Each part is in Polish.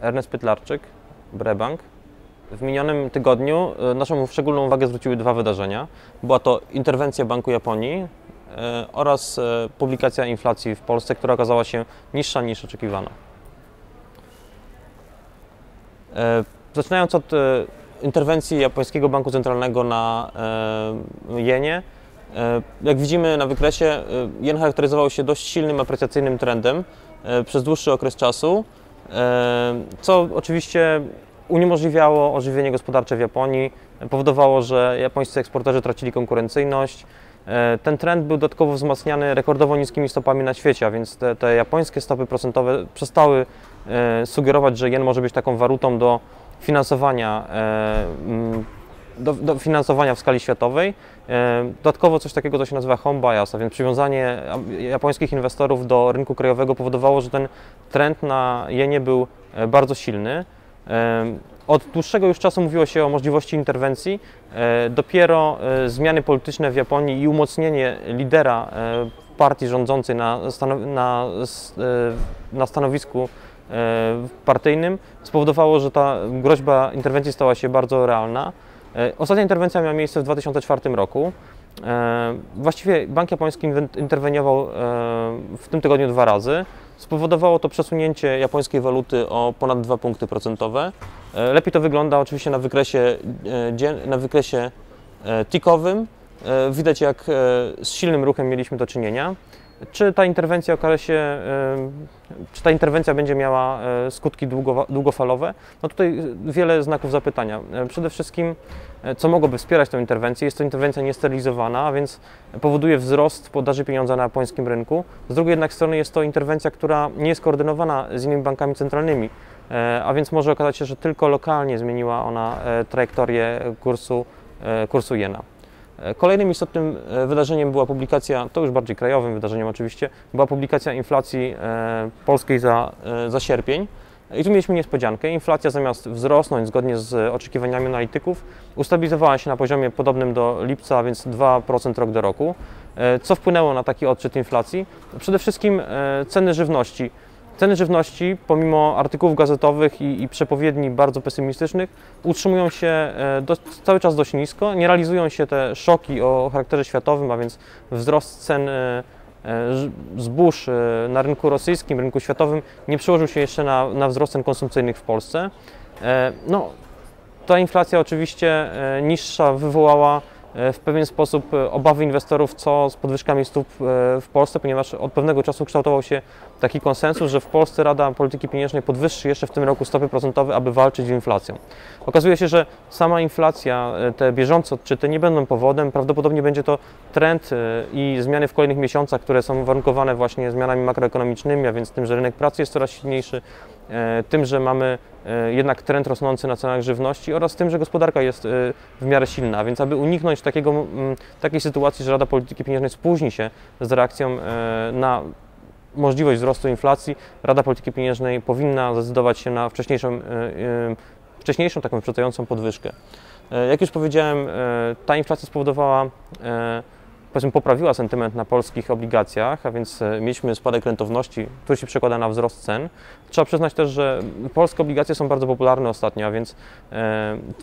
Ernest Pytlarczyk, Brebank. W minionym tygodniu e, naszą szczególną uwagę zwróciły dwa wydarzenia. Była to interwencja Banku Japonii e, oraz e, publikacja inflacji w Polsce, która okazała się niższa niż oczekiwano. Zaczynając od interwencji japońskiego banku centralnego na jenie, jak widzimy na wykresie, jen charakteryzował się dość silnym aprecjacyjnym trendem przez dłuższy okres czasu, co oczywiście uniemożliwiało ożywienie gospodarcze w Japonii, powodowało, że japońscy eksporterzy tracili konkurencyjność. E, ten trend był dodatkowo wzmacniany rekordowo niskimi stopami na świecie, a więc te, te japońskie stopy procentowe przestały e, sugerować, że jen może być taką walutą do finansowania, e, do, do finansowania w skali światowej. Dodatkowo coś takiego, co się nazywa home bias, a więc przywiązanie japońskich inwestorów do rynku krajowego powodowało, że ten trend na jenie był bardzo silny. Od dłuższego już czasu mówiło się o możliwości interwencji. E, dopiero e, zmiany polityczne w Japonii i umocnienie lidera e, partii rządzącej na, na, na stanowisku partyjnym spowodowało, że ta groźba interwencji stała się bardzo realna. Ostatnia interwencja miała miejsce w 2004 roku. Właściwie bank japoński interweniował w tym tygodniu dwa razy. Spowodowało to przesunięcie japońskiej waluty o ponad 2 punkty procentowe. E, lepiej to wygląda oczywiście na wykresie, e, na wykresie e, tikowym. Widać jak z silnym ruchem mieliśmy do czynienia. Czy ta interwencja okaże się, czy ta interwencja będzie miała skutki długofalowe? No tutaj wiele znaków zapytania. Przede wszystkim, co mogłoby wspierać tę interwencję? Jest to interwencja niesterylizowana, a więc powoduje wzrost podaży pieniądza na japońskim rynku. Z drugiej jednak strony jest to interwencja, która nie jest koordynowana z innymi bankami centralnymi, a więc może okazać się, że tylko lokalnie zmieniła ona trajektorię kursu, kursu jena. Kolejnym istotnym e, wydarzeniem była publikacja, to już bardziej krajowym wydarzeniem oczywiście, była publikacja inflacji e, polskiej za, e, za sierpień. I tu mieliśmy niespodziankę. Inflacja zamiast wzrosnąć zgodnie z oczekiwaniami analityków, ustabilizowała się na poziomie podobnym do lipca, więc 2% rok do roku. Co wpłynęło na taki odczyt inflacji? Przede wszystkim ceny żywności Ceny żywności, pomimo artykułów gazetowych i, i przepowiedni bardzo pesymistycznych, utrzymują się e, do, cały czas dość nisko. Nie realizują się te szoki o charakterze światowym, a więc wzrost cen e, e, zbóż na rynku rosyjskim, rynku światowym nie przełożył się jeszcze na, na wzrost cen konsumpcyjnych w Polsce. No, ta inflacja oczywiście niższa wywołała w pewien sposób e, obawy inwestorów co z podwyżkami stóp e, w Polsce, ponieważ od pewnego czasu kształtował się taki konsensus, że w Polsce Rada Polityki Pieniężnej podwyższy jeszcze w tym roku stopy procentowe, aby walczyć z inflacją. Okazuje się, że sama inflacja, te bieżące odczyty nie będą powodem, prawdopodobnie będzie to trend i zmiany w kolejnych miesiącach, które są warunkowane właśnie zmianami makroekonomicznymi, a więc tym, że rynek pracy jest coraz silniejszy, tym, że mamy jednak trend rosnący na cenach żywności oraz tym, że gospodarka jest w miarę silna, więc aby uniknąć takiego, mm, takiej sytuacji, że Rada Polityki Pieniężnej spóźni się z reakcją e, na możliwość wzrostu inflacji, Rada Polityki Pieniężnej powinna zdecydować się na wcześniejszą, e, e, wcześniejszą taką wyprzedzającą podwyżkę. Jak już powiedziałem, ta inflacja spowodowała, powiedzmy, poprawiła sentyment na polskich obligacjach, a więc mieliśmy spadek rentowności, który się przekłada na wzrost cen. Trzeba przyznać też, że polskie obligacje są bardzo popularne ostatnio, a więc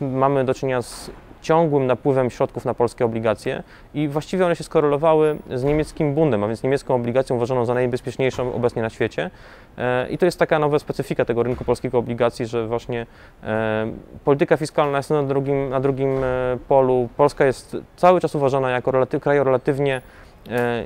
mamy do czynienia z ciągłym napływem środków na polskie obligacje i właściwie one się skorelowały z niemieckim bundem, a więc niemiecką obligacją uważaną za najbezpieczniejszą obecnie na świecie. E, I to jest taka nowa specyfika tego rynku polskiego obligacji, że właśnie e, polityka fiskalna jest na drugim, na drugim e, polu. Polska jest cały czas uważana jako relatyw, kraj o relatywnie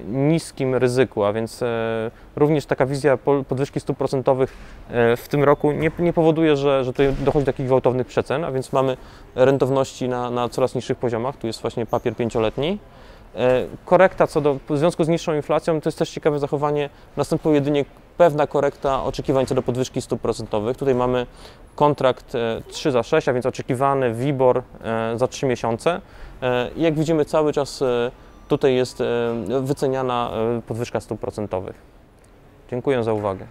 niskim ryzyku, a więc e, również taka wizja podwyżki stóp procentowych e, w tym roku nie, nie powoduje, że, że tutaj dochodzi do takich gwałtownych przecen, a więc mamy rentowności na, na coraz niższych poziomach. Tu jest właśnie papier pięcioletni. Korekta co do, w związku z niższą inflacją, to jest też ciekawe zachowanie, następuje jedynie pewna korekta oczekiwań co do podwyżki stóp procentowych. Tutaj mamy kontrakt 3 za 6, a więc oczekiwany WIBOR za 3 miesiące. Jak widzimy cały czas Tutaj jest wyceniana podwyżka stóp procentowych. Dziękuję za uwagę.